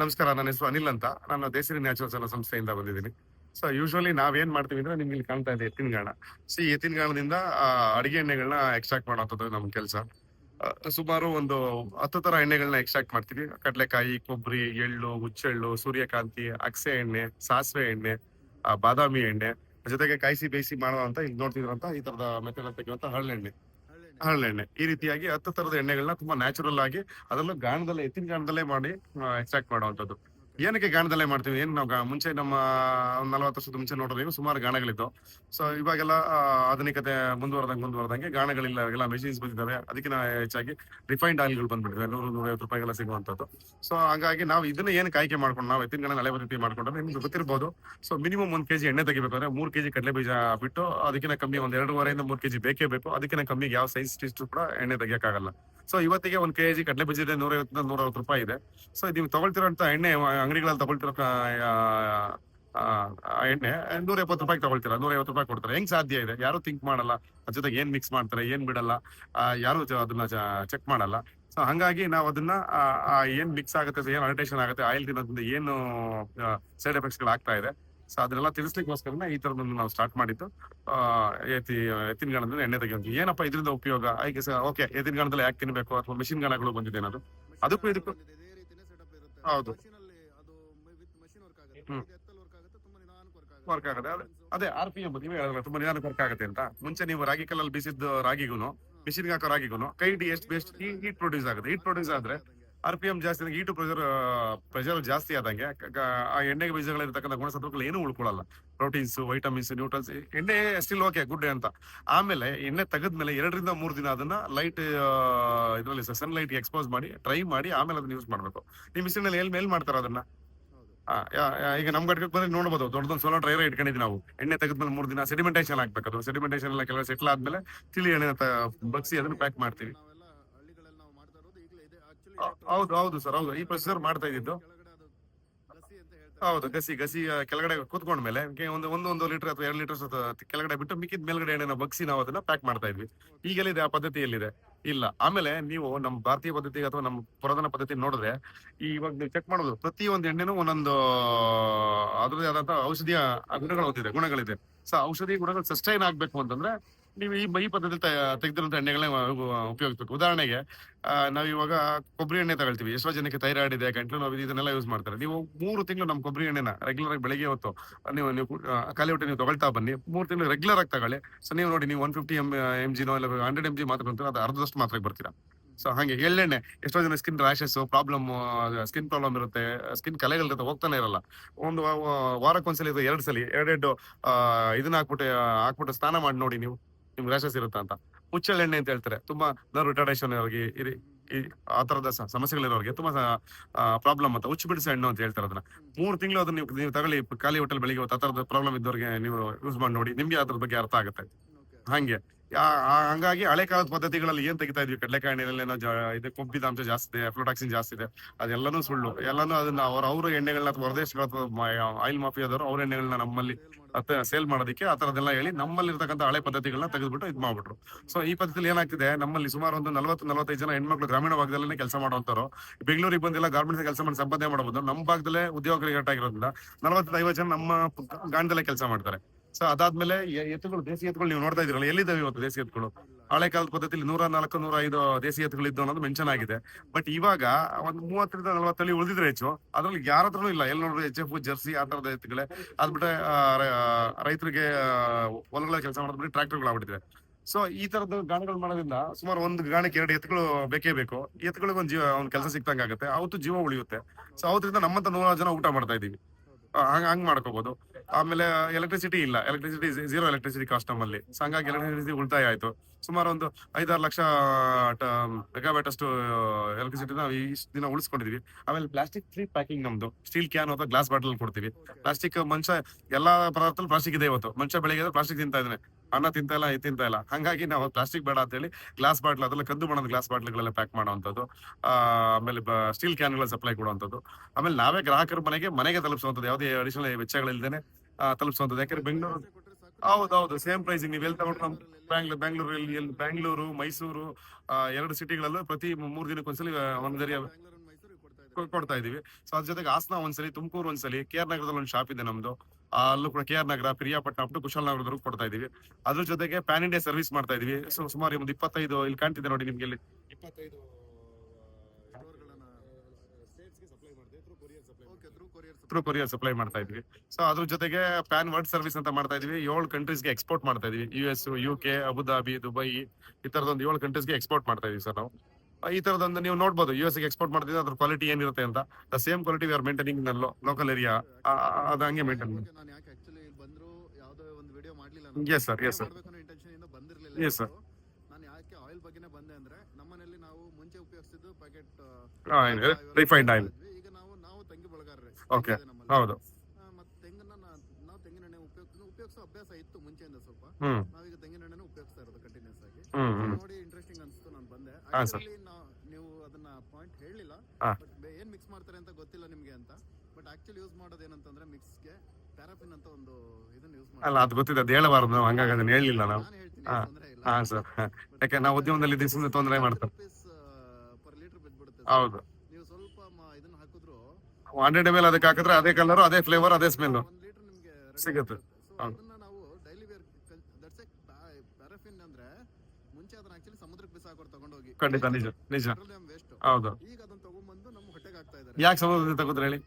ನಮಸ್ಕಾರ ನನ್ನ ಹೆಸರು ಅನಿಲ್ ಅಂತ. ನಾನು ದೇಸಿರಿ ನ್ಯಾಚುರಲ್ಸ್ ಅನ್ನೋ ಸಂಸ್ಥೆಯಿಂದ ಬಂದಿದ್ದೀನಿ. ಸೊ ಯೂಶುವಲಿ ನಾವೇನ್ ಮಾಡ್ತೀವಿ ಅಂದ್ರೆ ನಿಮ್ಗೆ ಇಲ್ಲಿ ಕಾಣ್ತಾ ಇದೆ ಎತ್ತಿನ ಗಾಣ ಸೊ ಈ ಎತ್ತಿನ ಗಾಣದಿಂದ ಆ, ಅಡಿಗೆ ಎಣ್ಣೆಗಳನ್ನ ಎಕ್ಸ್ಟ್ರಾಕ್ಟ್ ಮಾಡೋಂಥದ್ದು ನಮ್ಮ ಕೆಲಸ. ಸುಮಾರು ಒಂದು ಹತ್ತು ತರ ಎಣ್ಣೆಗಳನ್ನ ಎಕ್ಸ್ಟ್ರಾಕ್ಟ್ ಮಾಡ್ತೀವಿ. ಕಡಲೆಕಾಯಿ ಕೊಬ್ಬರಿ ಎಳ್ಳು ಹುಚ್ಚೆಳ್ಳು ಸೂರ್ಯಕಾಂತಿ ಅಕ್ಸೆ ಎಣ್ಣೆ ಸಾಸಿವೆ ಎಣ್ಣೆ ಬಾದಾಮಿ ಎಣ್ಣೆ ಜೊತೆಗೆ ಕಾಯಿಸಿ ಬೇಯಿಸಿ ಮಾಡುವಂತ ಇಲ್ಲಿ ನೋಡ್ತಿದ್ರಂತ ಈ ತರದ ಮೆಥಡ್ ತೆಗೆಯುವಂತ ಹರಳೆಣ್ಣೆ. ಹರಳೆಣ್ಣೆ. ಈ ರೀತಿಯಾಗಿ ಹತ್ತು ತರದ ಎಣ್ಣೆಗಳನ್ನ ತುಂಬಾ ನ್ಯಾಚುರಲ್ ಆಗಿ ಅದರಲ್ಲೂ ಗಾಣದಲ್ಲೇ, ಎತ್ತಿನ ಗಾಣದಲ್ಲೇ ಮಾಡಿ ಎಕ್ಸ್ಟ್ರಾಕ್ಟ್ ಮಾಡುವಂಥದ್ದು. ಏನಕ್ಕೆ ಗಾಣದಲ್ಲೇ ಮಾಡ್ತೀವಿ? ಏನು ನಾವು ಮುಂಚೆ ನಮ್ಮ ನಲವತ್ತು ವರ್ಷದ ಮುಂಚೆ ನೋಡಿದ್ರೆ ಸುಮಾರು ಗಾಣಗಳಿತ್ತು ಸೊ ಇವಾಗೆಲ್ಲ ಆಧುನಿಕತೆ ಮುಂದುವರೆದಂಗೆ ಮುಂದುವರೆದಂಗೆ ಗಾಣಗಳಿಲ್ಲ, ಎಲ್ಲ ಮೆಷಿನ್ಸ್ ಬಂದಿದ್ದಾವೆ. ಅದಕ್ಕೆ ನಾವು ಹೆಚ್ಚಾಗಿ ರಿಫೈನ್ಡ್ ಆಯಿಲ್ಗಳು ಬಂದ್ಬಿಟ್ಟಿವೆ ನೂರು, ನೂರೈವತ್ತು ರೂಪಾಯಿಗೆಲ್ಲ ಸಿಗುವಂಥದ್ದು. ಸೊ ಹಾಗಾಗಿ ನಾವು ಇದನ್ನ ಏನು ಆಯ್ಕೆ ಮಾಡ್ಕೊಂಡು, ನಾವು ಎತ್ತಿನ ಗಾಣ ಹಳೆ ರೀತಿ ಮಾಡ್ಕೊಂಡ್ರೆ ನಿಮ್ಗೆ ಗೊತ್ತಿರ್ಬೋದು. ಸೊ ಮಿನಿಮಮ್ ಒಂದ್ ಕೆಜಿ ಎಣ್ಣೆ ತೆಗಿಬೇಕಾದ್ರೆ ಮೂರ್ ಕೆಜಿ ಕಡಲೆ ಬೀಜ ಬಿಟ್ಟು ಅದಕ್ಕಿಂತ ಕಮ್ಮಿ ಒಂದು ಎರಡೂವರೆಯಿಂದ ಮೂರ್ ಕೆಜಿ ಬೇಕೇ ಬೇಕು. ಅದಕ್ಕಿಂತ ಕಮ್ಮಿ ಯಾವ ಸೈಜ್ ಇಷ್ಟು ಕೂಡ ಎಣ್ಣೆ ತೆಗಿಯಕ್ಕಾಗಲ್ಲ. ಸೊ ಇವತ್ತಿಗೆ ಒಂದ್ ಕೆಜಿ ಕಡಲೆ ಬೀಜ ಇದೆ ನೂರೈವತ್ತು ನೂರ ಅರವತ್ತು ರೂಪಾಯಿ ಇದೆ. ಸೊ ನೀವು ತಗೊಳ್ತಿರೋ ಎಣ್ಣೆ ಅಂಗಡಿಗಳಲ್ಲಿ ತಗೊಳ್ತಿರೋ ಎಣ್ಣೆ, ನೂರ ಎಪ್ಪತ್ತು ರೂಪಾಯಿ ತಗೊಳ್ತೀರಾ? ನೂರ ಐವತ್ತು ರೂಪಾಯಿ ಕೊಡ್ತಾರೆ. ಹೆಂಗ್ ಸಾಧ್ಯ ಇದೆ? ಯಾರು ಥಿಂಕ್ ಮಾಡಲ್ಲ? ಅದ್ರ ಜೊತೆಗೆ ಏನ್ ಮಿಕ್ಸ್ ಮಾಡ್ತಾರೆ, ಏನ್ ಬಿಡಲ್ಲ? ಯಾರು ಅದನ್ನ ಚೆಕ್ ಮಾಡಲ್ಲ? ಸೊ ಹಂಗಾಗಿ ನಾವು ಅದನ್ನ ಏನ್ ಮಿಕ್ಸ್ ಆಗುತ್ತೆ, ಏನ್ ಅಲ್ಟೇಷನ್ ಆಗುತ್ತೆ ಆಯಿಲ್ ತಿನ್ನೋದ್ರಿಂದ ಏನು ಸೈಡ್ ಎಫೆಕ್ಟ್ಸ್ಗಳು ಆಗ್ತಾ ಇದೆ. ಸೊ ಅದನ್ನೆಲ್ಲ ತಿಳಿಸ್ಲಿಕ್ಕೋಸ್ಕರ ಈ ತರದೊಂದು ನಾವು ಸ್ಟಾರ್ಟ್ ಮಾಡಿದ್ದು. ಎತ್ತಿ ಗಣದಿಂದ ಎಣ್ಣೆ ತೆಗೆಯೋದು. ಏನಪ್ಪ ಇದರಿಂದ ಉಪಯೋಗ? ಐಗೆ ಓಕೆ ಎತ್ತಿನ ಗಣದಲ್ಲಿ ಯಾಕೆ ತಿನ್ಬೇಕು? ಅಥವಾ ಮಿಷಿನ್ ಗಣಗಳು ಬಂದಿದೆ ಏನಾದ್ರು? ಅದಕ್ಕೂ ಇದಕ್ಕೂ ಹೌದು. ವರ್ಕ್ ಆಗುತ್ತೆ. ಅದೇ ಅದೇ ಆರ್ ಪಿ ಎಂ ನೀವೇ ಹೇಳಿದ್ರೆ ತುಂಬಾ ನಿಧಾನಕ್ಕೆ ವರ್ಕ್ ಆಗುತ್ತೆ ಅಂತ. ಮುಂಚೆ ನೀವು ರಾಗಿ ಕಲ್ಲಲ್ಲಿ ಬೀಸಿದ್ದು ರಾಗಿಗೂ ಮಿಷಿನ್ಗೆ ಹಾಕೋ ರಾಗಿಗೂ ಕೈ ಡಿ, ಎಷ್ಟು ಬೇಸ್ಟ್ ಹೀಟ್ ಪ್ರೊಡ್ಯೂಸ್ ಆಗುತ್ತೆ. ಹೀಟ್ ಪ್ರೊಡ್ಯೂಸ್ ಆದ್ರೆ ಆರ್ ಪಿ ಎಂ ಜಾಸ್ತಿ ಆದಾಗ ಟು ಪ್ರೆಷರ್ ಪ್ರೆಷರ್ ಜಾಸ್ತಿ ಆದಂಗೆ, ಕ- ಆ ಎಣ್ಣೆಗೆ ಬೀಜಗಳಿರ್ತಕ್ಕಂಥ ಗುಣಸತ್ವಗಳು ಏನು ಉಳ್ಕೊಳ್ಳಲ್ಲ. ಪ್ರೋಟೀನ್ಸ್ ವೈಟಮಿನ್ಸ್ ನ್ಯೂಟ್ರನ್ಸ್ ಎಣ್ಣೆ ಸ್ಟಿಲ್ ಓಕೆ ಗುಡ್ ಅಂತ. ಆಮೇಲೆ ಎಣ್ಣೆ ತೆಗೆದ್ಮೇಲೆ ಎರಡರಿಂದ ಮೂರು ದಿನ ಅದನ್ನ ಲೈಟ್ ಇದರಲ್ಲಿ ಸನ್ ಲೈಟ್ ಎಕ್ಸ್ಪೋಸ್ ಮಾಡಿ ಟ್ರೈ ಮಾಡಿ, ಆಮೇಲೆ ಅದನ್ನ ಯೂಸ್ ಮಾಡಬೇಕು. ನಿಮ್ಮ ಮಿಷಿನಲ್ಲಿ ಎಲ್ಲಿ ಮೇಲ್ ಮಾಡ್ತಾರ ಅದನ್ನ? ಈಗ ನಮ್ ಗಡ್ಗೆ ಬಂದ್ರೆ ನೋಡ್ಬೋದು, ದೊಡ್ಡದೊಂದು ಸೋಲಾರ್ ಡ್ರೈವರ್ ಇಟ್ಕೊಂಡಿದ್ದೀವಿ ನಾವು. ಎಣ್ಣೆ ತೆಗೆದ್ಮೇಲೆ ಮೂರು ದಿನ ಸೆಡಿಮೆಂಟೇಷನ್ ಹಾಕ್ಬೇಕು ಅದು ಸೆಡಿಮೆಂಟೇಷನ್ ಎಲ್ಲ ಕೆಲವು ಸೆಟ್ಲ್ ಆದ್ಮೇಲೆ, ತಿಳಿ ಎಣ್ಣೆ ಅಂತ ಬಗ್ಸಿ ಅದನ್ನ ಪ್ಯಾಕ್ ಮಾಡ್ತೀವಿ. ಹೌದು ಹೌದು ಸರ್, ಹೌದು. ಈ ಪ್ರೊಸೀಜರ್ ಮಾಡ್ತಾ ಇದ್ದಿದ್ದು. ಹೌದು, ಗಸಿ ಗಸಿ ಕೆಳಗಡೆ ಕೂತ್ಕೊಂಡ ಮೇಲೆ ಒಂದು ಒಂದು ಲೀಟರ್ ಅಥವಾ ಎರಡು ಲೀಟರ್ ಕೆಳಗಡೆ ಬಿಟ್ಟು ಮಿಕ್ಕಿದ ಮೇಲ್ಗಡೆ ಎಣ್ಣೆನ ಬಗ್ಸಿ ನಾವು ಅದನ್ನ ಪ್ಯಾಕ್ ಮಾಡ್ತಾ ಇದ್ವಿ. ಈಗೆಲ್ಲಿದೆ ಆ ಪದ್ಧತಿಯಲ್ಲಿದೆ. ಇಲ್ಲ, ಆಮೇಲೆ ನೀವು ನಮ್ಮ ಭಾರತೀಯ ಪದ್ಧತಿ ಅಥವಾ ನಮ್ಮ ಪುರಾತನ ಪದ್ಧತಿ ನೋಡಿದ್ರೆ ಇವಾಗ ನೀವು ಚೆಕ್ ಮಾಡೋದು ಪ್ರತಿ ಒಂದು ಎಣ್ಣೆನೂ ಒಂದೊಂದು ಅದ್ರದೇ ಆದಂತಹ ಔಷಧಿಯ ಗುಣಗಳು ಗುಣಗಳಿದೆ. ಸೊ ಔಷಧಿ ಗುಣಗಳು ಸಸ್ಟೈನ್ ಆಗ್ಬೇಕು ಅಂತಂದ್ರೆ ನೀವು ಈ ಈ ಪದ್ಧತಿ ತೆಗೆದಿರುವಂತ ಎಣ್ಣೆಗಳನ್ನ ಉಪಯೋಗಿಸ್ಬೇಕು. ಉದಾಹರಣೆಗೆ ನಾವು ಇವಾಗ ಕೊಬ್ಬರಿ ಎಣ್ಣೆ ತಗೊಳ್ತೀವಿ. ಎಷ್ಟೋ ಜನಕ್ಕೆ ಥೈರಾಯ್ಡ್ ಇದೆ ಗಂಟ್ಲು ನೋವು ಇದೆ, ಇದನ್ನೆಲ್ಲ ಯೂಸ್ ಮಾಡ್ತಾರೆ. ನೀವು ಮೂರು ತಿಂಗಳು ನಮ್ಮ ಕೊಬ್ಬರಿ ಎಣ್ಣೆನ ರೆಗ್ಯುಲರ್ ಆಗಿ ಬೆಳಗ್ಗೆ ಹೊತ್ತು ನೀವು ನೀವು ಖಾಲಿ ಹೊಟ್ಟೆ ನೀವು ತಗೊಳ್ತಾ ಬನ್ನಿ. ಮೂರು ತಿಂಗಳು ರೆಗ್ಯುಲರ್ ಆಗಿ ತಗೊಳ್ಳಿ. ಸೊ ನೀವು ನೋಡಿ ನೀವು ಒನ್ ಫಿಫ್ಟಿ ಎಂ ಎಂ ಜಿನೋ ಇಲ್ಲ ಹಂಡ್ರೆಡ್ ಎಂ ಜಿ ಮಾತ್ರ ಅಂತ ಅದು ಅರ್ಧದಷ್ಟು ಮಾತ್ರ ಬರ್ತೀರಾ. ಸೊ ಹಾಗೆ ಎಳ್ಳೆಣ್ಣೆ ಎಷ್ಟೋ ಜನ skin rashes problem skin problem ಇರುತ್ತೆ. ಸ್ಕಿನ್ ಕಲೆಗಳಿರುತ್ತೆ ಹೋಗ್ತಾನೆ ಇರಲ್ಲ. ಒಂದು ವಾ- ವಾ- ವಾರಕ್ಕೊಂದ್ಸಲಿ ಎರಡು ಸಲ ಎರಡೆರಡು ಇದನ್ನ ಹಾಕ್ಬಿಟ್ಟು ಹಾಕ್ಬಿಟ್ಟು ಸ್ನಾನ ಮಾಡಿ ನೋಡಿ ನೀವು. ನಿಮ್ಗೆ ರ್ಯಾಶಸ್ ಇರುತ್ತೆ ಅಂತ. ಹುಚ್ಚೆಳ್ಳೆಣ್ಣೆ ಅಂತ ಹೇಳ್ತಾರೆ. ತುಂಬಾ ರಿಟಾರ್ಡೇಷನ್ ಈ- ಆ ತರದ ಸಮಸ್ಯೆಗಳಿರೋರಿಗೆ ತುಂಬಾ ಪ್ರಾಬ್ಲಮ್ ಅಂತ. ಹುಚ್ಚು ಬಿಡಿಸ ಹಣ್ಣು ಅಂತ ಹೇಳ್ತಾರೆ ಅದನ್ನ. ಮೂರು ತಿಂಗಳು ಅದನ್ನ ನೀವು ತಗೊಳ್ಳಿ, ಖಾಲಿ ಹೋಟೆಲ್ ಬೆಳಿಗ್ಗೆ ಆ ತರದ ಪ್ರಾಬ್ಲಮ್ ಇದ್ದವ್ರಿಗೆ ನೀವು ಯೂಸ್ ಮಾಡಿ ನೋಡಿ. ನಿಮ್ಗೆ ಅದ್ರ ಬಗ್ಗೆ ಅರ್ಥ ಆಗುತ್ತೆ. ಹಂಗೆ. ಹಂಗಾಗಿ ಹಳೆ ಕಾಲದ ಪದ್ಧತಿಗಳಲ್ಲಿ ಏನ್ ತೆಗಿತಾ ಇದ್ವಿ? ಕಡಲೆಕಾಯಿ ಎಣ್ಣೆಯಲ್ಲಿ ಏನೋ ಜಾ- ಇದು ಕೊಬ್ಬಿದಾಂಶ ಜಾಸ್ತಿ ಇದೆ ಫ್ಲೋಟಾಕ್ಸಿನ್ ಜಾಸ್ತಿ ಇದೆ. ಅದೆಲ್ಲನೂ ಸುಳ್ಳು. ಎಲ್ಲಾನು ಅದನ್ನ ಅವ್ರ ಅವ್ರ ಎಣ್ಣೆಗಳನ್ನ ಅಥವಾ ಹೊರದೇಶಗಳ ಆಯಿಲ್ ಮಾಫಿಯಾದವರು ಅವ್ರ ಎಣ್ಣೆಗಳನ್ನ ನಮ್ಮಲ್ಲಿ ಸೇಲ್ ಮಾಡೋದಕ್ಕೆ ಆ ತರದೆಲ್ಲ ಹೇಳಿ ನಮ್ಮಲ್ಲಿ ಇರ್ತಕ್ಕಂಥ ಹಳೆ ಪದ್ಧತಿಗಳನ್ನ ತೆಗೆದ್ಬಿಟ್ಟು ಇದು ಮಾಡ್ಬಿಟ್ರು. ಸೊ ಈ ಪದ್ಧತಿಯಲ್ಲಿ ಏನಾಗ್ತಿದೆ? ನಮ್ಮಲ್ಲಿ ಸುಮಾರು ಒಂದು ನಲವತ್ತು, ನಲವತ್ತೈದು ಜನ ಹೆಣ್ಮಕ್ಳು ಗ್ರಾಮೀಣ ಭಾಗದಲ್ಲೇ ಕೆಲಸ ಮಾಡುವಂತರು ಬೆಂಗಳೂರಿಗೆ ಬಂದಿಲ್ಲ ಗಾರ್ಮೆಂಟ್ಸ್ ಕೆಲಸ ಮಾಡಿ ಸಂಪಾದನೆ ಮಾಡಬಹುದು ನಮ್ಮ ಭಾಗದಲ್ಲೇ ಉದ್ಯೋಗಗಳಿಗೆ ಆಗಿರೋದ್ರಿಂದ ನಲವತ್ತೈದು, ಐವತ್ತು ಜನ ನಮ್ಮ ಗಾಣದಲ್ಲೇ ಕೆಲಸ ಮಾಡ್ತಾರೆ. ಸೊ ಅದಾದ್ಮೇಲೆ ಎತ್ತುಗಳು, ದೇಸಿ ಎತ್ತುಗಳು ನೀವು ನೋಡ್ತಾ ಇದ್ರಲ್ಲ ಎಲ್ಲಿದ್ದಾವೆ ಇವತ್ತು ದೇಸಿ ಎತ್ತುಗಳು? ಹಳೆ ಕಾಲದ ಪದ್ಧತಿಯಲ್ಲಿ ನೂರ ನಾಲ್ಕು, ನೂರ ಐದು ದೇಸಿ ಎತ್ತುಗಳು ಇದ್ದು ಅನ್ನೋದು ಮೆನ್ಷನ್ ಆಗಿದೆ. ಬಟ್ ಇವಾಗ ಒಂದು ಮೂವತ್ತರಿಂದ ನಲವತ್ತಲ್ಲಿ ಉಳಿದಿದ್ರೆ ಹೆಚ್ಚು, ಅದ್ರಲ್ಲಿ ಯಾರ ಹತ್ರನೂ ಇಲ್ಲ. ಎಲ್ಲಿ ನೋಡಿದ್ರೆ ಎಚ್ ಎಫ್ ಜರ್ಸಿ ಆ ತರದ ಎತ್ತುಗಳೇ ಅದ್ಬಿಟ್ಟೆ ರೈತರಿಗೆ ಹೊಲಗಳ ಕೆಲಸ ಮಾಡೋದ್ಬಿಟ್ಟು ಟ್ರಾಕ್ಟರ್ಗಳು ಆಗ್ಬಿಟ್ಟಿದೆ. ಸೊ ಈ ತರದ ಗಾಣಗಳು ಮಾಡೋದ್ರಿಂದ ಸುಮಾರು ಒಂದು ಗಾಣಕ್ಕೆ ಎರಡು ಎತ್ತುಗಳು ಬೇಕೇ ಬೇಕು. ಎತ್ತುಗಳಿಗೆ ಒಂದು ಜೀವ ಒಂದು ಕೆಲಸ ಸಿಕ್ತಂಗ ಆಗುತ್ತೆ. ಅವತ್ತು ಜೀವ ಉಳಿಯುತ್ತೆ. ಸೊ ಅವತ್ತರಿಂದ ನಮ್ಮಂತ ನೂರಾರು ಜನ ಊಟ ಮಾಡ್ತಾ ಇದೀವಿ ಹಂಗ, ಹಂಗ್ ಮಾಡ್ಕೋಬಹುದು ಆಮೇಲೆ ಎಲೆಕ್ಟ್ರಿಸಿಟಿ ಇಲ್ಲ. ಎಲೆಕ್ಟ್ರಿಸಿಟಿ ಜೀರೋ ಎಲೆಕ್ಟ್ರಿಸಿಟಿ ಕಾಸ್ಟ್ ಅಲ್ಲಿ ಸೊ ಹಂಗಾಗಿ ಎಲೆಕ್ಟ್ರಿಸಿಟಿ ಉಳಿತಾಯ ಆಯ್ತು. ಸುಮಾರು ಒಂದು ಐದಾರು ಲಕ್ಷ ಮೆಗಾವ್ಯಾಟ್ ಅಷ್ಟು ಎಲೆಕ್ಟ್ರಿಸಿಟಿ ನಾವು ಇಷ್ಟು ದಿನ ಉಳಿಸ್ಕೊಂಡಿದೀವಿ. ಆಮೇಲೆ ಪ್ಲಾಸ್ಟಿಕ್ ಫ್ರೀ ಪ್ಯಾಕಿಂಗ್ ನಮ್ದು. ಸ್ಟೀಲ್ ಕ್ಯಾನ್ ಅಥವಾ ಗ್ಲಾಸ್ ಬಾಟಲ್ ಕೊಡ್ತೀವಿ. ಪ್ಲಾಸ್ಟಿಕ್ ಮನುಷ್ಯ ಎಲ್ಲಾ ಪದಾರ್ಥ ಪ್ಲಾಸ್ಟಿಕ್ ಇದೆ ಇವತ್ತು. ಮನುಷ್ಯ ಬೆಳಿಗ್ಗೆ ಪ್ಲಾಸ್ಟಿಕ್ ತಿಂತಾ ಇದ್ದಾನೆ. ಅನ್ನ ತಿಂತಾ ಇಲ್ಲ, ಇದು ತಿಂತಾ ಇಲ್ಲ. ಹಂಗಾಗಿ ನಾವು ಪ್ಲಾಸ್ಟಿಕ್ ಬೇಡ ಅಂತ ಹೇಳಿ ಗ್ಲಾಸ್ ಬಾಟ್ಲ್ ಅದೆಲ್ಲ ಕಂದು ಬಣ್ಣದ ಗ್ಲಾಸ್ ಬಾಟ್ಲ್ಗಳೆಲ್ಲ ಪ್ಯಾಕ್ ಮಾಡುವಂಥದ್ದು. ಆಮೇಲೆ ಸ್ಟೀಲ್ ಕ್ಯಾನ್ಗಳ ಸಪ್ಲೈ ಕೊಡುವಂಥದ್ದು. ಆಮೇಲೆ ನಾವೇ ಗ್ರಾಹಕರ ಮನೆಗೆ ಮನೆಗೆ ತಲುಪಿಸುವಂಥದ್ದು. ಯಾವುದೇ ಅಡಿಷನಲ್ ವೆಚ್ಚಗಳಿಲ್ಲದೆ ತಲುಪಿಸುವಂಥದ್ದು. ಯಾಕಂದ್ರೆ ಬೆಂಗಳೂರು ಹೌದು ಹೌದು ಸೇಮ್ ಪ್ರೈಸಿಂಗ್ ನೀವು ಎಲ್ಲಿ ತಗೊಂಡ್ರೆ ನಮ್ ಬ್ಯಾಂಗ್ಳೂರ್ ಬ್ಯಾಂಗ್ಳೂರು ಇಲ್ಲಿ ಎಲ್ಲಿ ಬ್ಯಾಂಗ್ಳೂರು ಮೈಸೂರು ಎರಡು ಸಿಟಿಗಳಲ್ಲೂ ಪ್ರತಿ ಮೂರು ದಿನಕ್ಕೊಂದ್ಸಲಿ ಒಂದರಿಯ ಕೊ- ಕೊಡ್ತಾ ಇದೀವಿ ಸೊ ಅದ್ರ ಜೊತೆಗೆ ಹಾಸನ ಒಂದ್ಸಲಿ, ತುಮಕೂರು ಒಂದ್ಸಲಿ ಕೆ ಆರ್ ನಗರದಲ್ಲಿ ಒಂದು ಶಾಪ್ ಇದೆ ನಮ್ದು. ಅಲ್ಲೂ ಕೂಡ K R Nagar Periyapatna up to ಕುಶಾಲನಗರದವರೆಗೂ ಕೊಡ್ತಾ ಇದೀವಿ ಅದ್ರ ಜೊತೆಗೆ ಪ್ಯಾನ್ ಇಂಡಿಯಾ ಸರ್ವಿಸ್ ಮಾಡ್ತಾ ಇದೀವಿ ಸೊ, ಸುಮಾರು ಒಂದು ಇಪ್ಪತ್ತೈದು ಇಲ್ಲಿ ಕಾಣ್ತಿದೆ ನೋಡಿ ನಿಮ್ಗೆ ಇಲ್ಲಿ. ಇಪ್ಪತ್ತೈದು ಥ್ರೂ ಕೊರಿಯರ್ ಸಪ್ಲೈ ಮಾಡ್ತಾ ಇದ್ವಿ. ಸೊ ಅದ್ರ ಜೊತೆಗೆ ಪ್ಯಾನ್ ವರ್ಡ್ ಸರ್ವಿಸ್ ಅಂತ ಮಾಡ್ತಾ ಇದ್ವಿ. ಏಳು ಕಂಟ್ರೀಸ್ಗೆ ಎಕ್ಸ್ಪೋರ್ಟ್ ಮಾಡ್ತಾ ಇದ್ವಿ. U S U K Abu Dhabi Dubai ಈ ತರದೊಂದು ಏಳು ಕಂಟ್ರೀಸ್ಗೆ ಎಕ್ಸ್ಪೋರ್ಟ್ ಮಾಡ್ತಾ ಇದೀವಿ ಸರ್ ನಾವು. ಈ ತರದೊಂದು ನೀವು ನೋಡ್ಬೋದು. ಯು ಎಸ್ಗೆ ಎಕ್ಸ್ಪೋರ್ಟ್ ಮಾಡ್ತಿದ್ರೆ ಅದ್ರ ಕ್ವಾಲಿಟಿ ಏನಿರುತ್ತೆ ಅಂತ. The same quality we are maintaining ನಲ್ಲೋ local area ಅದು ಹಂಗೆ maintain yes actually yes sir. ನಾನು. ಯಾಕೆ ಆಯಿಲ್ ಬಗ್ಗೆನೇ ಬಂದೆ ಅಂದ್ರೆ ನಮ್ಮನೆಯಲ್ಲಿ ನಾವು ಮುಂಚೆ ಉಪಯೋಗಿಸಿದ್ದು ಪ್ಯಾಕೆಟ್ ರಿಫೈನ್ಡ್ ಆಯಿಲ್ ನಮ್ಮಲ್ಲಿ. ಹೌದು. ಮತ್ತೆ ತೆಂಗನ್ನ ನಾವು ತೆಂಗಿನ ಎಣ್ಣೆ ಉಪಯೋಗ ಉಪಯೋಗಿಸೋ ಅಭ್ಯಾಸ ಇತ್ತು ಮುಂಚೆಯಿಂದ ಸ್ವಲ್ಪ. ಹ್ಮ್. ನಾವೀಗ ತೆಂಗಿನ ಎಣ್ಣೆನೂ ಉಪಯೋಗಿಸ್ತಾ ಇರೋದು ಕಂಟಿನ್ಯೂಸ್ ಆಗಿ. ಹ್ಮ್ ಹ್ಮ್. ನೋಡಿ ಇಂಟ್ರೆಸ್ಟಿಂಗ್ ಅನ್ಸ್ತು ನಾನು ಬಂದೆ. ಹಾ, sir. Actually ನೀವು ಅದನ್ನ ಪಾಯಿಂಟ್ ಹೇಳಿಲ್ಲ ಹಾ. ಬಟ್ ಏನ್ ಮಿಕ್ಸ್ ಮಾಡ್ತಾರೆ ಅಂತ ಗೊತ್ತಿಲ್ಲ ನಿಮ್ಗೆ ಅಂತ. ಬಟ್ ಆಕ್ಚುಲಿ ಯೂಸ್ ಮಾಡೋದು ಏನಂತಂದ್ರೆ ಮಿಕ್ಸ್ಗೆ ಪ್ಯಾರಾಫಿನ್ ಅಂತ ಒಂದು ಇದನ್ನ ಯೂಸ್ ಅಲ್ಲ ಅದು ಗೊತ್ತಿದೆ ಅದು ಹೇಳಬಾರ್ದು ನಾವು ಹಂಗಾಗಿ ಅದನ್ನ ಹೇಳಿಲ್ಲ ನಾವು. ನಾನು ಹೇಳ್ತೀನಿ ಹಾ. ತೊಂದ್ರೆ ಇಲ್ಲ. ಹಾ ಸರ್. ಯಾಕೆ ನಾವು ಉದ್ಯಮದಲ್ಲಿ ಸುಮ್ಮನೆ ತೊಂದರೆ ಮಾಡ್ತಾರೆ ಪರ್ ಲೀಟರ್ ಬಿದ್ಬಿಡುತ್ತೆ ಹೌದು ನೀವು ಸ್ವಲ್ಪ ಮ- ಇದನ್ನ ಹಾಕಿದ್ರು ಹಂಡ್ರೆಡ್ ಎಂ ಎಲ್ ಅದಕ್ಕೆ ಹಾಕಿದ್ರೆ ಅದೇ ಕಲರ್ ಅದೇ ಫ್ಲೇವರ್ ಅದೇ ಸ್ಮೆಲ್ ಸಿಗುತ್ತೆ. ಆಗ್ಬಿಡುತ್ತೆ. So ಹೌದು. ಅದನ್ನ ನಾವು daily where that's a paraffin ಅಂದ್ರೆ ಮುಂಚೆ ಅದನ್ನ ಆಕ್ಚುಲಿ ಸಮುದ್ರಕ್ಕೆ ಬಿಸಾಕೋರು ತಗೊಂಡೋಗಿ. ಖಂಡಿತ ನಿಜ ನಿಜ. ಹೌದು. ಈಗ ಅದನ್ನ ತಗೊಂಡ್ಬಂದು ನಮ್ಮ ಹೊಟ್ಟೆಗೆ ಹಾಕ್ತಾ ಇದಾರೆ. ಯಾಕೆ ಸಮುದ್ರದಿಂದ ತಗೋದ್ರೆ ಹೇಳಿ?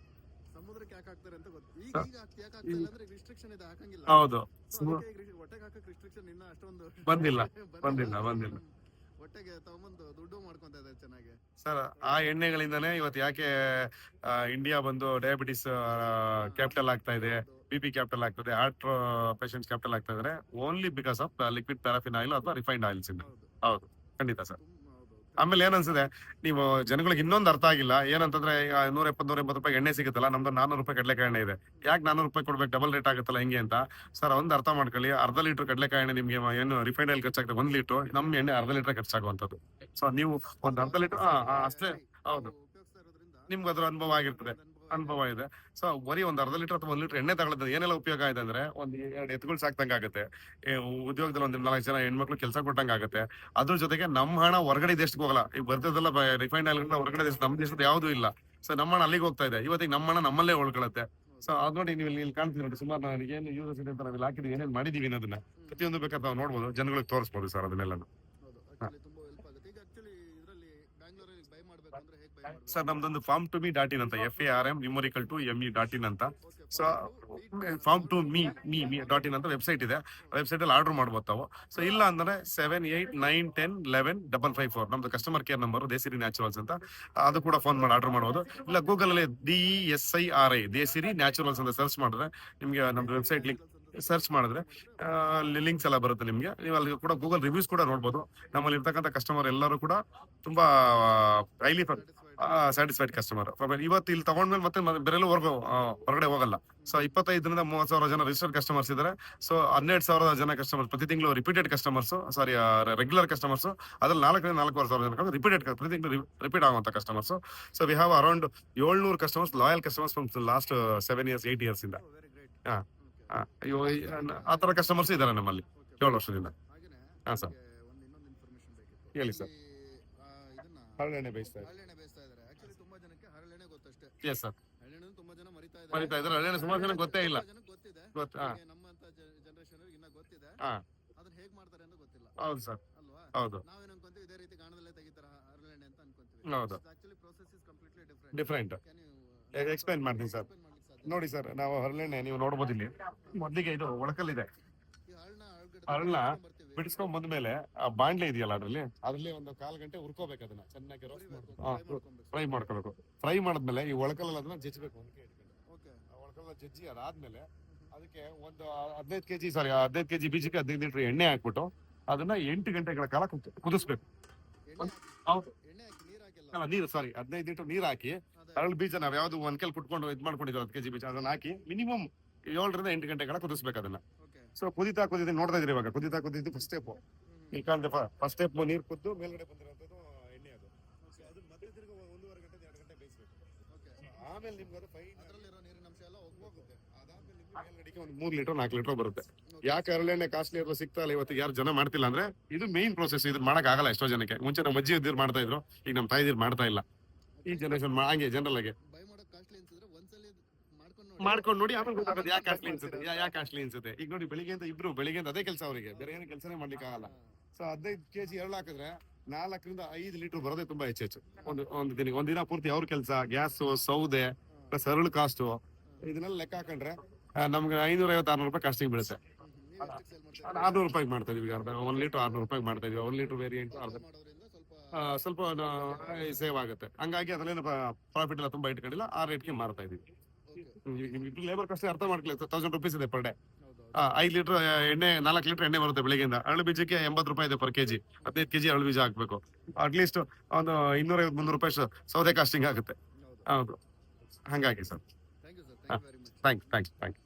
ಸಮುದ್ರಕ್ಕೆ ಯಾಕೆ ಹಾಕ್ತಾರೆ ಅಂತ ಗೊತ್ತು. ಈಗ ಸ- ಈಗ ಹಾಕ್- ಯಾಕೆ ಹಾಕ್ತಾ ಅಂದ್ರೆ ರಿಸ್ಟ್ರಿಕ್ಷನ್ ಇದೆ ಹಾಕಂಗಿಲ್ಲ. ಹೌದು. ಬಂದಿಲ್ಲ, ಬಂದಿಲ್ಲ, ಬಂದಿಲ್ಲ. ಹೊಟ್ಟೆಗೆ ತಗೊಂಬಂದು ದುಡ್ಡು ಮಾಡ್ಕೊಂತ ಇದ್ದಾರೆ ಚೆನ್ನಾಗಿ. ಸರ್ ಆ ಎಣ್ಣೆಗಳಿಂದಾನೇ ಇವತ್ತು ಯಾಕೆ ಆ, ಇಂಡಿಯಾ ಬಂದು ಡಯಾಬಿಟಿಸ್ ಕ್ಯಾಪಿಟಲ್ ಆಗ್ತಾ ಇದೆ ಬಿ ಪಿ ಕ್ಯಾಪಿಟಲ್ ಆಗ್ತದೆ ಹಾರ್ಟ್ ಪೇಷಂಟ್ ಕ್ಯಾಪಿಟಲ್ ಆಗ್ತಾ ಇದ್ರೆ only because of liquid paraffin oil ಅಥವಾ ರಿಫೈನ್ಡ್ ಆಯಿಲ್ಸ್ ಇಂದ. ಹೌದು. ಖಂಡಿತ ಸರ್. ತುಂಬ ಆಮೇಲೆ ಏನನ್ಸಿದೆ ನೀವು ಜನಗಳಿಗೆ ಇನ್ನೊಂದು ಅರ್ಥ ಆಗಿಲ್ಲ. ಏನಂತಂದ್ರೆ ಈಗ ನೂರ ಎಪ್ಪತ್ತು ನೂರ ಎಂಬತ್ತು ರೂಪಾಯಿ ಎಣ್ಣೆ ಸಿಗುತ್ತಲ್ಲ, ನಮ್ದು ನಾನೂರು ರೂಪಾಯಿ ಕಡಲೆಕಾಯಿ ಇದೆ. ಯಾಕೆ ನಾನೂರು ರೂಪಾಯಿ ಕೊಡ್ಬೇಕು? ಡಬಲ್ ರೇಟ್ ಆಗುತ್ತಲ್ಲ ಹಿಂಗೆ ಅಂತ? ಸರ್ ಒಂದು ಅರ್ಥ ಮಾಡ್ಕೊಳ್ಳಿ. ಅರ್ಧ ಲೀಟರ್ ಕಡಲೆಕಾಯಿ ಎಣ್ಣೆ ನಿಮ್ಗೆ ಏನು ರಿಫೈನ್ ಆಯಿಲ್ ಖರ್ಚಾಗ್ತದೆ ಒಂದ್ ಲೀಟರ್ ನಮ್ಮ ಎಣ್ಣೆ ಅರ್ಧ ಲೀಟರ್ ಖರ್ಚಾಗುವಂಥದ್ದು. ಸೊ ನೀವು ಒಂದು ಅರ್ಧ ಲೀಟರ್ ಅಷ್ಟೇ. ಹೌದು. ನಿಮ್ಗೆ ಅದ್ರ ಅನುಭವ ಆಗಿರ್ತದೆ. ಅನುಭವ ಇದೆ. ಸೊ ಬರೀ ಒಂದ್ ಅರ್ಧ ಲೀಟರ್ ಅಥವಾ ಒಂದ್ ಲೀಟರ್ ಎಣ್ಣೆ ತಗೊಳ್ಳೋದು ಏನೆಲ್ಲ ಉಪಯೋಗ ಇದೆ ಅಂದ್ರೆ ಒಂದ್ ಎರಡು ಎತ್ತುಗಳು ಸಾಕ್ದಂಗಾಗತ್ತೆ ಉದ್ಯೋಗದಲ್ಲಿ ಒಂದ್ ನಾಲ್ಕು ಜನ ಹೆಣ್ಮಕ್ಳು ಕೆಲಸ ಕೊಟ್ಟಂಗ ಆಗುತ್ತೆ. ಅದ್ರ ಜೊತೆಗೆ ನಮ್ಮ ಹಣ ಹೊರಗಡೆ ದೇಶಕ್ಕೆ ಹೋಗಲ್ಲ. ಈ ಬರ್ತದಲ್ಲ ರಿಫೈಂಡ್ ಆಯಿಲ್ ಹೊರಗಡೆ ದೇಶ ನಮ್ಮ ದೇಶದ ಯಾವ್ದು ಇಲ್ಲ. ಸೊ ನಮ್ಮ ಹಣ ಅಲ್ಲಿಗೆ ಹೋಗ್ತಾ ಇದೆ. ಇವತ್ತಿಗೆ ನಮ್ಮ ಹಣ ನಮ್ಮಲ್ಲೇ ಉಳ್ಕೊಳ್ಳುತ್ತೆ ಸೊ ಅದ್ ನೋಡಿ ನೀವು ಇಲ್ಲಿ ಇಲ್ಲಿ ಕಾಣ್ತೀವಿ ನೋಡಿ. ಸುಮಾರು ನಾನು ಏನು ಯೂಸ್ ಇದೆ ಅಂತ ನಾವಿಲ್ಲಿ ಹಾಕಿದ್ವಿ. ಏನೇನು ಮಾಡಿದೀವಿ ಅನ್ನೋದನ್ನ. ಪ್ರತಿಯೊಂದು ಬೇಕಾದ್ರೆ ನಾವು ನೋಡ್ಬೋದು. ಜನಗಳಿಗೆ ತೋರಿಸ್ಬೋದು ಸರ್ ಅದನ್ನೆಲ್ಲ ಹೌದು ಆಕ್ಚುಲಿ ತುಂಬಾ ಹೆಲ್ಪ್ ಆಗುತ್ತೆ ಈಗ ಆಕ್ಚುಲಿ ಇದರಲ್ಲಿ ಬ್ಯಾಂಗ್ಳೂರಲ್ಲಿ ಬೈ ಮಾಡ್ಬೇಕು ಅಂದ್ರೆ ಹೇಗೆ ಬೈ ಮಾಡ್ಬೇಕು ಸರ್, ನಮ್ದೊಂದು farm to me dot in ಅಂತ F A R M numerical two M E dot in ಅಂತ. So farm to me me me dot in ಅಂತ ವೆಬ್ಸೈಟ್ ಇದೆ. ವೆಬ್ಸೈಟ್ ಅಲ್ಲಿ ಆರ್ಡರ್ ಮಾಡ್ಬೋದು ತಾವು. ಸೊ ಇಲ್ಲ ಅಂದ್ರೆ seven eight nine ten eleven double five four ನಮ್ದು customer care number Desiri naturals ಅಂತ. ಅದು ಕೂಡ ಫೋನ್ ಮಾಡಿ ಆರ್ಡರ್ ಮಾಡ್ಬೋದು. ಇಲ್ಲ ಗೂಗಲ್ ಅಲ್ಲಿ D S I R I Desiri naturals ಅಂತ ಸರ್ಚ್ ಮಾಡಿದ್ರೆ ನಿಮಗೆ ನಮ್ದು ವೆಬ್ಸೈಟ್ ಲಿಂಕ್ ಸರ್ಚ್ ಮಾಡಿದ್ರೆ ಲಿಂಕ್ಸ್ ಎಲ್ಲ ಬರುತ್ತೆ ನಿಮಗೆ. ನೀವು ಅಲ್ಲಿ ಕೂಡ ಗೂಗಲ್ ರಿವ್ಯೂಸ್ ಕೂಡ ನೋಡ್ಬೋದು. ನಮ್ಮಲ್ಲಿ ಇರ್ತಕ್ಕಂಥ ಕಸ್ಟಮರ್ ಎಲ್ಲರೂ ಕೂಡ ತುಂಬಾ ಹೈಲಿ ಸ್ಯಾಟಿಸ್ಫೈಡ್ ಕಸ್ಟಮರ್ ಇವತ್ತು ಇಲ್ಲಿ ತಗೊಂಡ್ಮೇಲೆ ಮತ್ತೆ ಬೇರೆಲ್ಲೂ ಹೊರಗೋ ಹೊರಗಡೆ ಹೋಗಲ್ಲ. ಸೊ ಇಪ್ಪತ್ತೈದರಿಂದ ಮೂವತ್ತು ಸಾವಿರ ಜನ ರಿಜಿಸ್ಟರ್ಡ್ ಕಸ್ಟಮರ್ಸ್ ಇದ್ದಾರೆ ಸೊ ಹನ್ನೆರಡು ಸಾವಿರದ ಜನ ಕಸ್ಟಮರ್ಸ್ ಪ್ರತಿ ತಿಂಗಳು repeated customers sorry regular customers ಅದ್ರಲ್ಲಿ ನಾಲ್ಕರಿಂದ ನಾಲ್ಕೂವರೆ ಸಾವಿರ ಜನ ರಿಪೀಟೆಡ್ ಪ್ರತಿ ತಿಂಗಳು ರಿಪೀಟ್ ಆಗುವಂತ customers so we have around ಏಳ್ನೂರು customers loyal customers from last seven years eight years ಇಂದ. ಹಾ. ಆ, ಥರ ಕಸ್ಟಮರ್ಸ್ ಇದ್ದಾರೆ ನಮ್ಮಲ್ಲಿ ಏಳು ವರ್ಷದಿಂದ. ಹಾಂ ಬೇಕಿತ್ತು. ಹೇಳಿ, ಸರ್. ಹರಳೆಣ್ಣೆ ಬೇಯಿಸ್ತಾ ಹರಳೆಣ್ಣೆ ಬೇಯಿಸ್ತಾ ಇದ್ದಾರೆ ಆಕ್ಚುಲಿ ತುಂಬಾ ಜನಕ್ಕೆ ಹರಳೆಣ್ಣೆ ಗೊತ್ತಷ್ಟೇ ಎಸ್ ಸರ್ ತುಂಬಾ ಜನ ಮರಿತಾ ಮರಿತಾ ಇದ್ದಾರೆ. ಹರಳೆಣ್ಣೆ ಸುಮಾರು ಜನ ಗೊತ್ತೇ ಇಲ್ಲ. ಜನಕ್ಕೆ ಗೊತ್ತಿದೆ. ಗೊತ್ತಾ ಹಾ. ಈಗ ನಮ್ಮಂತ ಜನರೇಷನ್ ಇನ್ನ ಗೊತ್ತಿದೆ. ಹಾ. ಅದನ್ನ ಹೇಗ್ ಮಾಡ್ತಾರೆ ಅಂತ ಗೊತ್ತಿಲ್ಲ. ಹೌದು ಸರ್ ಅಲ್ವಾ? ಹೌದು. ನಾವೇನ್ ಅನ್ಕೊಂತೀವಿ ಇದೇ ರೀತಿ ಗಾಣದಲ್ಲೇ ತೆಗಿತಾರ ಹರಳೆಣ್ಣೆ ಅಂತ ಅನ್ಕೊಂತೀವಿ. ಹೌದು. Actually process is completely different different can you explain ಮಾಡ್ತೀನಿ, ಸರ್ ನೋಡಿ ಸರ್ ನಾವು ಹರಳೆಣ್ಣೆ ನೀವು ನೋಡ್ಬೋದು ಇಲ್ಲಿ. ಮೊದಲಿಗೆ ಇದು ಒಳಕಲ್ಲಿದೆ. ಹರಳ್ನ ಬಿಡಿಸ್ಕೊಂಡ್ ಬಂದ್ಮೇಲೆ ಆ ಬಾಂಡ್ಲೆ ಇದೆಯಲ್ಲ ಅದ್ರಲ್ಲಿ? ಅದ್ರಲ್ಲಿ ಒಂದು ಕಾಲ್ ಗಂಟೆ ಹುರ್ಕೋಬೇಕು ಅದನ್ನ. ಚೆನ್ನಾಗಿ ರೋಸ್ಟ್ ಫ್ರೈ ಮಾಡ್ಕೋಬೇಕು. ಫ್ರೈ ಮಾಡಿದ್ಮೇಲೆ ಈ ಒಳಕಲ್ಲ ಅದನ್ನ ಜಜ್ಬೇಕು ಒಳಕಲ್ಲ ಜಜ್ಜಿ ಅದಾದ್ಮೇಲೆ ಅದಕ್ಕೆ ಒಂದು ಹದಿನೈದು ಕೆಜಿ ಸಾರಿ ಹದಿನೈದು ಕೆಜಿ ಬೀಜಕ್ಕೆ ಹದಿನೈದು ಲೀಟರ್ ಎಣ್ಣೆ ಹಾಕ್ಬಿಟ್ಟು ಅದನ್ನ ಎಂಟು ಗಂಟೆಗಳ ಕಾಲ ಕುದ್- ಕುದಿಸ್ಬೇಕು. ಎಣ್ಣೆ ಹೌದು. ಎಣ್ಣೆ ಹಾಕಿ ನೀರ್ ಸಾರಿ ಹದಿನೈದು ಲೀಟರ್ ನೀರು ಹಾಕಿ. ಅರಳು ಬೀಜ ನಾವ್ ಯಾವ್ದು ಒಂದ್ ಕೆಲ್ ಕುಟ್ಕೊಂಡು ಇದ್ ಮಾಡ್ಕೊಂಡಿದ್ರು ಹತ್ತು ಕೆಜಿ ಬೀಜ ಅದನ್ನ ಹಾಕಿ ಮಿನಿಮಮ್ ಏಳರಿಂದ ಎಂಟು ಗಂಟೆಗಳ ಕುದಿಸ್ಬೇಕು ಅದನ್ನ. ಸೊ ಕುದಿತಾ ಕುದಿತಾ ನೋಡ್ತಾ ಇದ್ರಿ ಇವಾಗ. ಕುದಿತಾ ಕುದಿದ್ದು ಫಸ್ಟ್ ಸ್ಟೆಪ್ ಈ ಫಸ್ಟ್ ಸ್ಟೆಪ್ ನೀರ್ ಕುದ್ದು ಮೇಲ್ಗಡೆ ಬಂದಿರೋದು ಎಣ್ಣೆ ಅದು. ಅದು ಮತ್ತೆ ತಿರ್ಗಿ ಒಂದೂವರೆ ಗಂಟೆ ಎರಡು ಗಂಟೆ ಬೇಯಿಸ್ಬೇಕು. ಓಕೆ ಆಮೇಲೆ ನಿಮ್ಗೆ ಅದು ಫೈನ್ ಅದರಲ್ಲಿರೋ ನೀರಿನ ಅಂಶ ಎಲ್ಲ ಹೋಗ್ಬೇಕು ಅದಾದ್ಮೇಲೆ ನಿಮ್ಗೆ ಮೇಲ್ಗಡೆಗೆ ಒಂದು ಮೂರ್ ಲೀಟರ್ ನಾಲ್ಕು ಲೀಟರ್ ಬರುತ್ತೆ. ಯಾಕೆ ಹರಳೆಣ್ಣೆ ಕಾಸ್ಟ್ಲಿ ಇರೋ ಸಿಗ್ತಾ ಇಲ್ಲ? ಇವತ್ತು ಯಾರು ಜನ ಮಾಡ್ತಿಲ್ಲ ಅಂದ್ರೆ ಇದು ಮೇನ್ ಪ್ರೊಸೆಸ್ ಇದು ಮಾಡಕ್ ಆಗಲ್ಲ ಎಷ್ಟೋ ಜನಕ್ಕೆ. ಮುಂಚೆ ನಮ್ಮ ಅಜ್ಜಿ ಇದ್ರು ಮಾಡ್ತಾ ಇದ್ರು ಈಗ ನಮ್ಮ ತಾಯಿದಿರು ಮಾಡ್ತಾ ಇಲ್ಲ. ಈ ಜನರೇಷನ್ ಹಂಗೆ ಜನರಲ್ ಆಗಿ ಬೈ ಮಾಡೋದು ಕಾಸ್ಟ್ಲಿ ಅನ್ಸಿದ್ರೆ ಒಂದ್ಸಲಿ ಮಾಡ್ಕೊಂಡು ನೋಡಿ ಆಮೇಲೆ ಗೊತ್ತಾಗುತ್ತೆ ಯಾಕೆ ಕಾಸ್ಟ್ಲಿ ಅನ್ಸುತ್ತೆ ಯಾಕೆ ಕಾಸ್ಟ್ಲಿ ಅನ್ಸುತ್ತೆ ಈಗ ನೋಡಿ ಬೆಳಿಗ್ಗೆ ಅಂತ ಇಬ್ರು ಬೆಳಿಗ್ಗೆ ಅಂತ ಅದೇ ಕೆಲಸ ಅವರಿಗೆ. ಬೇರೆ ಏನು ಕೆಲಸನೇ ಮಾಡ್ಲಿಕ್ಕೆ ಆಗಲ್ಲ. ಸೊ ಹದಿನೈದು ಕೆಜಿ ಎರಡು ಹಾಕಿದ್ರೆ ನಾಲ್ಕರಿಂದ ಐದು ಲೀಟರ್ ಬರೋದೇ ತುಂಬಾ ಹೆಚ್ಚು ಹೆಚ್ಚು. ಒಂದು ಒಂದು ದಿನಕ್ಕೆ ಒಂದಿನ ದಿನ ಪೂರ್ತಿ ಅವ್ರ ಕೆಲಸ ಗ್ಯಾಸ್ ಸೌದೆ ಪ್ಲಸ್ ಅರಳು ಕಾಸ್ಟು ಇದನ್ನೆಲ್ಲ ಲೆಕ್ಕ ಹಾಕೊಂಡ್ರೆ ನಮ್ಗೆ ಐನೂರ ಐವತ್ತು ಆರ್ನೂರು ರೂಪಾಯಿ ಕಾಸ್ಟಿಂಗ್ ಬೀಳುತ್ತೆ. ಆರ್ನೂರು ರೂಪಾಯಿಗೆ ಮಾಡ್ತಾ ಇದೀವಿ ಅರ್ಧ ಒಂದ್ ಲೀಟರ್ ಆರ್ನೂರು ರೂಪಾಯಿಗೆ ಮಾಡ್ತಾ ಇದೀವಿ. ಒಂದ್ ಲೀಟರ್ ವೇರಿಯಂಟ್ ಅರ್ಧ. ಸ್ವಲ್ಪ ಸೇವ್ ಆಗುತ್ತೆ. ಹಂಗಾಗಿ ಅದರಲ್ಲೇನು ಪ್ರಾಫಿಟ್ ಎಲ್ಲ ತುಂಬಾ ಇಟ್ಕೊಂಡಿಲ್ಲ ಆ ರೇಟ್ಗೆ ಮಾರ್ತಾ ಇದೀವಿ. ಲೇಬರ್ ಕಾಸ್ಟ್ ಅರ್ಥ ಮಾಡ್ಕೊಳ್ಳಿ ತೌಸಂಡ್ ರುಪೀಸ್ ಇದೆ ಪರ್ ಡೇ ಐದು ಲೀಟರ್ ಎಣ್ಣೆ ನಾಲ್ಕು ಲೀಟರ್ ಎಣ್ಣೆ ಬರುತ್ತೆ ಬೆಳಗ್ಗೆಯಿಂದ. ಅರಳು ಬೀಜಕ್ಕೆ ಎಂಬತ್ತು ರೂಪಾಯಿ ಇದೆ ಪರ್ ಕೆಜಿ ಹದಿನೈದು ಕೆಜಿ ಅರಳು ಬೀಜ ಹಾಕ್ಬೇಕು. ಅಟ್ಲೀಸ್ಟ್ ಒಂದು ಇನ್ನೂರ ಐವತ್ತು ಮುನ್ನೂರು ರೂಪಾಯಿ ಸೌದೆ ಕಾಸ್ಟಿಂಗ್ ಆಗುತ್ತೆ. ಹೌದು. ಹಂಗಾಗಿ sir. Thank you thank thank